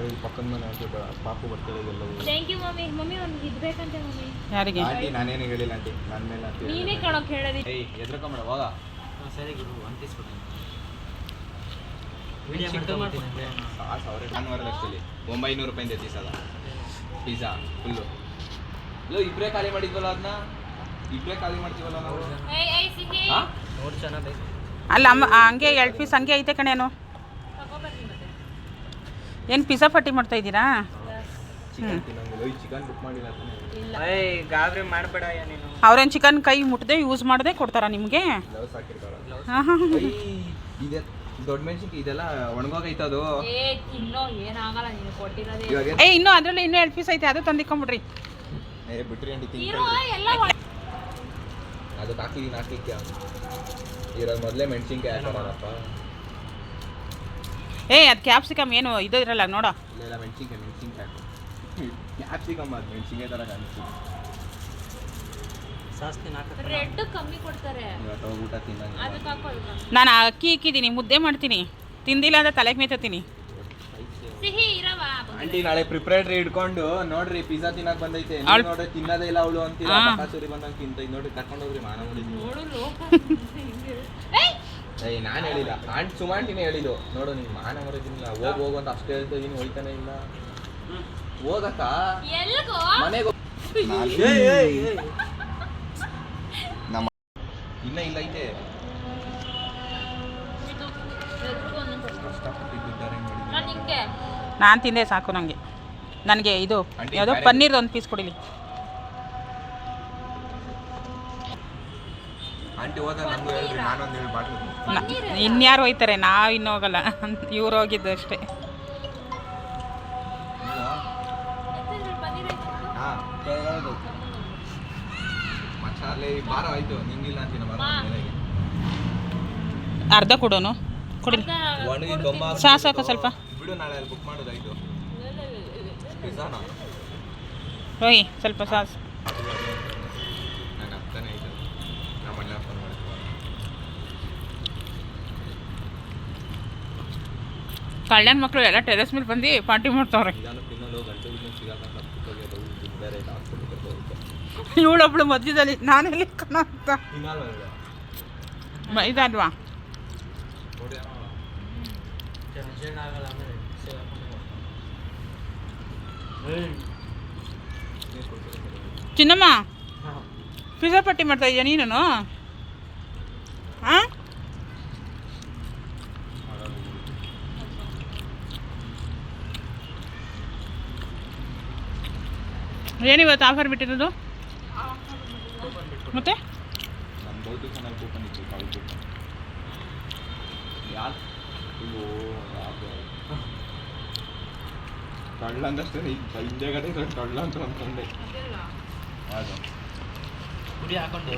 ಇಲ್ಲಿ ಪಕ್ಕದ ಮನೆ ಆಂಟಿ ಪಾಪು ಬರ್ತಡೆಗೆಲ್ಲವೂ ಥ್ಯಾಂಕ್ ಯು ಮಮ್ಮಿ. ಮಮ್ಮಿ ಒಂದು ಇದು ಬೇಕಂತೆ ಮಮ್ಮಿ. ಯಾರಿಗೆ? ಆಂಟಿ ನಾನೇನು ಹೇಳಿಲ್ಲ ಆಂಟಿ. ನನ್ನ ಮೇಲೆ ಆಂಟಿ ನೀನೇ ಕಣಕ್ ಹೇಳದಿ ಏಯ್ ಎದ್ರಕೊಂಬೇಡ ಹೋಗ. ಸರಿ ಗುರು ಒಂದು ಪೀಸ್ ಕೊಡಿ ಆ ಸಾವಿರ ಒಂಬೈನೂರು ರೂಪಾಯಿಂದ ಸಲ. ಪಿಜ್ಜಾ ಫುಲ್ಲು ಲೋ ಇಬ್ಬರೇ ಖಾಲಿ ಮಾಡಿದ್ವಲ್ಲ ಅದನ್ನ ಇಬ್ಬರೇ ಖಾಲಿ ಮಾಡ್ತೀವಲ್ಲ ನಾವು? ನೋಡಿ ಚೆನ್ನಾಗಿ ಅಲ್ಲ ಅಮ್ಮ ಹಂಗೆ ಎರಡು ಪೀಸ್ ಹಂಗೆ ಐತೆ ಕಣೇನು ಏನು ಪಿಜ್ಜಾ ಪಟ್ಟಿ ಮಾಡ್ತಾ ಇದ್ದೀರಾ? ಚಿಕನ್ ತಿನ್ನಂಗಿಲ್ಲ. ಈ ಚಿಕನ್ ಬುಕ್ ಮಾಡಿಲ್ಲ ತಾನೇ? ಇಲ್ಲ. ಏಯ್ ಗಾಬರಿ ಮಾಡಬೇಡ ನೀನು. ಅವ್ರೇನು ಚಿಕನ್ ಕೈ ಮುಟ್ಟದೆ ಯೂಸ್ ಮಾಡದೆ ಕೊಡ್ತಾರಾ ನಿಮಗೆ? ಹಾಂ ಹಾಂ ದೊಡ್ಡ ಮೆಣಸಿನ್ಕಾಯಿ ಇದೆಲ್ಲ ಒಣಗೋಗೈತೆ ಅದು. ಏ ತಿನ್ನೋ ಏನಾಗಲ್ಲ ನೀನು ಕೊಟ್ಟಿರೋದೇ. ಏ ಇನ್ನೂ ಅದರಲ್ಲಿ ಇನ್ನೂ ಎರಡು ಪೀಸ್ ಐತೆ ಅದು ತಂದಿಕೊಂಬಿಡ್ರಿ ಏ ಬಿಟ್ರಿ ಅದಕ್ಕೆ ಹಾಕಿದೀನಿ ಇರೋದು ಮೊದಲೇ ಮೆಣಸಿನ್ಕಾಯಿ ಹಾಕೋಣಪ್ಪ ಏ ಅದು ಕ್ಯಾಪ್ಸಿಕಮ್ ಏನು? ಇದು ಇರಲ್ಲ ನೋಡ. ಮೆಣಸಿನ್ಕಾಯಿ ಮೆಣಸಿನ್ಕಾಯಿ ಕ್ಯಾಪ್ಸಿಕಮ್ ಅದು ಮೆಣಸಿನ್ಕಾಯಿ ಥರ ಕಾಣಿಸ್ತೀನಿ ಸಾಸ್ತಿ ರೆಡ್ ಕಮ್ಮಿ ಕೊಡ್ತಾರೆ. ಇವತ್ತು ಹೋಗಿ ಊಟ ತಿನ್ನಂಗಿಲ್ಲ. ಅದಕ್ಕೆ ಹಾಕೋ ನಾನು. ಅಕ್ಕಿ ಇಕ್ಕಿದ್ದೀನಿ ಮುದ್ದೆ ಮಾಡ್ತೀನಿ. ತಿಂದಿಲ್ಲ ಅಂದ್ರೆ ತಲೆಗೆ ಮೇತೀನಿ ಸಿಹಿ ಇರವಾ ಆಂಟಿ ನಾಳೆ ಪ್ರಿಪರೇಟರಿ ಇಟ್ಕೊಂಡು ನೋಡ್ರಿ ಪಿಜ್ಜಾ ತಿನ್ನಕ್ ಬಂದೈತೆ. ನೀವ್ ಅವ್ಳ್- ನೋಡ್ರಿ ತಿನ್ನದೇ ಇಲ್ಲ ಅವಳು ಅಂತೀರಾ? ಹಾ. ಬಕಾಸೂರಿ ಬಂದಂಗೆ ತಿಂತ ನೋಡ್ರಿ ಕರ್ಕೊಂಡು ಹೋಗ್ರಿ ಮಾನ ನೋಡು ಲೋಕ ಏಯ್! ಏಯ್ ನಾನು ಹೇಳಿಲ್ಲ. ಆಂಟ್ ಸುಮಾಂಟಿನೇ ಹೇಳಿದ್ದು. ನೋಡು ನೀನು ಮಾನ ಮರಿದಿಲ್ಲ ಹೋಗ್ ಹೋಗು ಅಂತ ಅಷ್ಟು ಹೇಳ್ತಾ ಇದೀನಿ ಹೋಯ್ತಾನೆ ಇಲ್ಲ. ಹೋಗಕ್ಕ. ಎಲ್ಗೋ? ಮನೆಗೆ ನಮ್ಮ ಇಲ್ಲ ಇಲ್ಲ ಐತೆ. ನಾನ್ ನಿಂಗೆ. ನಾನು ತಿಂದೆ ಸಾಕು ನನಗೆ ನನಗೆ ಇದು ಯಾವುದೋ ಪನ್ನೀರ್ದು ಒಂದು ಪೀಸ್ ಕೊಡಿಲಿ. ಆಂಟಿ ಹೋದ ನಂಗೂ ಹೇಳ್ರಿ ನಾನೊಂದು ಹೇಳಿ ಬಾಟ್ಲು ಇನ್ಯಾರು ಹೋಯ್ತಾರೆ? ನಾವು ಇನ್ನೂ ಹೋಗಲ್ಲ. ಇವ್ರು ಹೋಗಿದ್ದು ಅಷ್ಟೇ. ಮಸಾಲೆ ಆಯ್ತು. ನಿಂಗಿಲ್ಲ ಅಂತೀನ ಅರ್ಧ ಕೊಡೋನು? ಕೊಡಿ. ಸಾಕು ಸ್ವಲ್ಪ. ಬಿಡು ನಾಳೆ ಅಲ್ಲಿ ಬುಕ್ ಮಾಡೋದಾಯ್ತು. ಪಿಜ್ಜಾನ ಸ್ವಲ್ಪ ಸಾಸ್ ನನ್ನ ಅರ್ಥನೇ ಆಯ್ತು ನಮ್ಮ ಅಣ್ಣ ಫೋನ್ ಮಾಡ್ತೀವಿ ಕಳ್ಳ ಮಕ್ಕಳು ಎಲ್ಲ ಟೆರೆಸ್ ಮೇಲೆ ಬಂದು ಪಾರ್ಟಿ ಮಾಡ್ತಾವ್ರೆ ಇವಳೊಬ್ಳು ಮಧ್ಯದಲ್ಲಿ, ನಾನು ಎಲ್ಲಿ ಕಣ ಅಂತ? ಇದಲ್ವಾ. ಚಿನ್ನಮ್ಮ ಪಿಜ್ಜಾ ಪಟ್ಟಿ ಮಾಡ್ತಾ ಇದೆಯಾ ನೀನು ಹಾಂ ಏನಿವತ್ತು ಆಫರ್ ಬಿಟ್ಟಿರೋದು? ಮತ್ತೆ? ಕಳ್ಳ ಅಂದಷ್ಟೇ ಹಿಂದೆಗಡೆ ಕಳ್ಳ ಅಂತ ಅನ್ಕೊಂಡೆ. ಅದು ಕುಡಿ ಹಾಕೊಂಡು